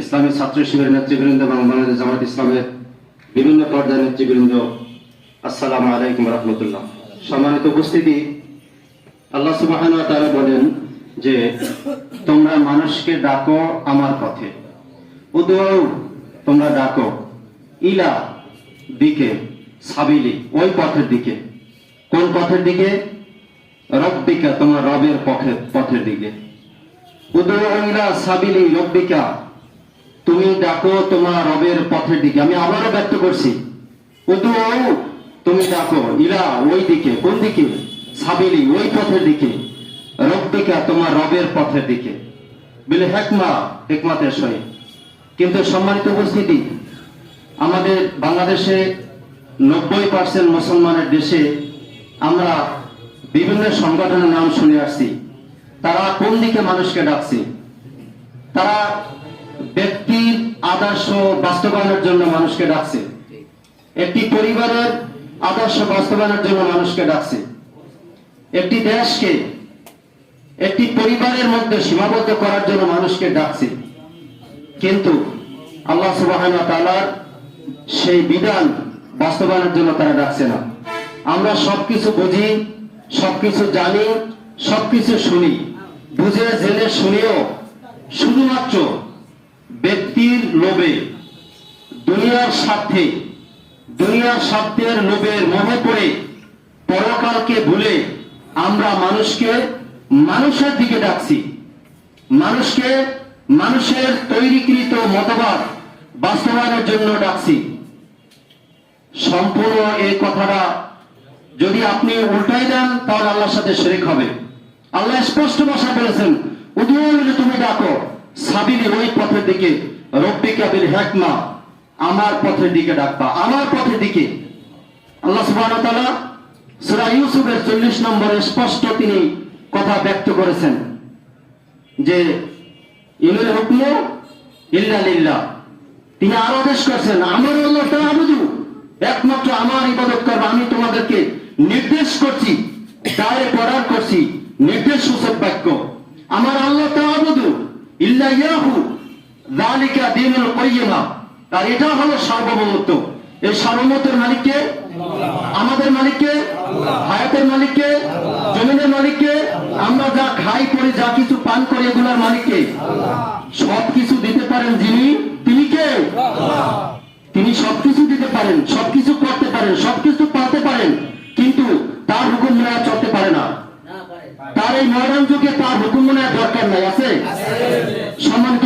ইসলামী ছাত্র শিবিরের নেতৃবৃন্দ এবং বাংলাদেশ জামাত ইসলামের বিভিন্ন পর্যায়ের নেতৃবৃন্দ, আসসালামু আলাইকুম রহমতুল্লাহ। সম্মানিত উপস্থিতি, আল্লাহ সুবাহ তারা বলেন যে, তোমরা মানুষকে ডাকো আমার পথে। উদৌ তোমরা ডাকো ইলা দিকে, সাবিলি, ওই পথের দিকে। কোন পথের দিকে? রব্বিকা, তোমার রবের পথের পথের দিকে। উদৌ ইলা সাবিলি রব্বিকা তুমি ডাকো তোমার রবের পথের দিকে। আমি আবারও ব্যক্ত করছি। তুমি ডাকো ইলা ওই দিকে, কোন দিকে? সাবিলি, ওই পথের দিকে। রব্বিকা, তোমার রবের পথের দিকে। বিলে, হেকমা, হেকমাতের সহিত। কিন্তু সম্মানিত উপস্থিতি, আমাদের বাংলাদেশে নব্বই পার্সেন্ট মুসলমানের দেশে আমরা বিভিন্ন সংগঠনের নাম শুনে আসছি। তারা কোন দিকে মানুষকে ডাকছে? তারা ব্যক্তির আদর্শ বাস্তবায়নের জন্য মানুষকে ডাকছে। একটি পরিবারের আদর্শ বাস্তবায়নের জন্য মানুষকে ডাকছে। একটি দেশকে একটি পরিবারের মধ্যে সীমাবদ্ধ করার জন্য মানুষকে ডাকছে। কিন্তু আল্লাহ সুবাহ সেই বিধান বাস্তবায়নের জন্য তারা ডাকছে না। আমরা সবকিছু বুঝি সবকিছু জানি সবকিছু শুনি। বুঝে জেনে শুনেও শুধুমাত্র লোভে দুনিয়ার স্বার্থে দুনিয়ার স্বার্থের লোভের মনে পড়ে পরকালকে ভুলে আমরা মানুষকে মানুষের দিকে ডাকছি। মানুষকে মানুষের তৈরিকৃত মতবাদ বাস্তবায়নের জন্য ডাকছি। সম্পূর্ণ এই কথাটা যদি আপনি উল্টাই দেন, তাহলে আল্লাহর সাথে শরিক হবে। আল্লাহ স্পষ্ট ভাষা বলেছেন, উদয় তুমি ডাকো, সাবিলি ওই পথের দিকে। রব্বিকা হেকমা, আমার পথের দিকে ডাকবা। আমার পথের দিকে। আল্লাহ ইউসুফের 40 নম্বরে স্পষ্ট তিনি কথা ব্যক্ত করেছেন যে হুকম ইল্লা তিনি আদেশ করছেন আমার আল্লাহ তাআবুদু একমাত্র আমার ইবাদত আমি তোমাদেরকে নির্দেশ করছি, দায়ে পড়ার করছি। নির্দেশ সূচক বাক্য। আমার আল্লাহ তাআবুদু ইল্লা ইয়াহু। যালিকা দীনুল কাইয়্যিমা। আর এটা হলো সার্বভৌমত্ব। এই সার্বভৌমত্বের মালিককে? আমাদের মালিককে? হায়াতের মালিককে? জমিনের মালিককে? আমরা যা খাই করি যা কিছু পান করি এগুলোর মালিককে? সব কিছু দিতে পারেন যিনি তিনি কে? তিনি সবকিছু দিতে পারেন সবকিছু করতে পারেন সবকিছু পাতে পারেন কিন্তু তার হুকুম নেওয়া চলতে পারে না। তার এই মডার্ন যুগে তার হুকুম নেওয়ার দরকার নাই আছে। সম্মানিত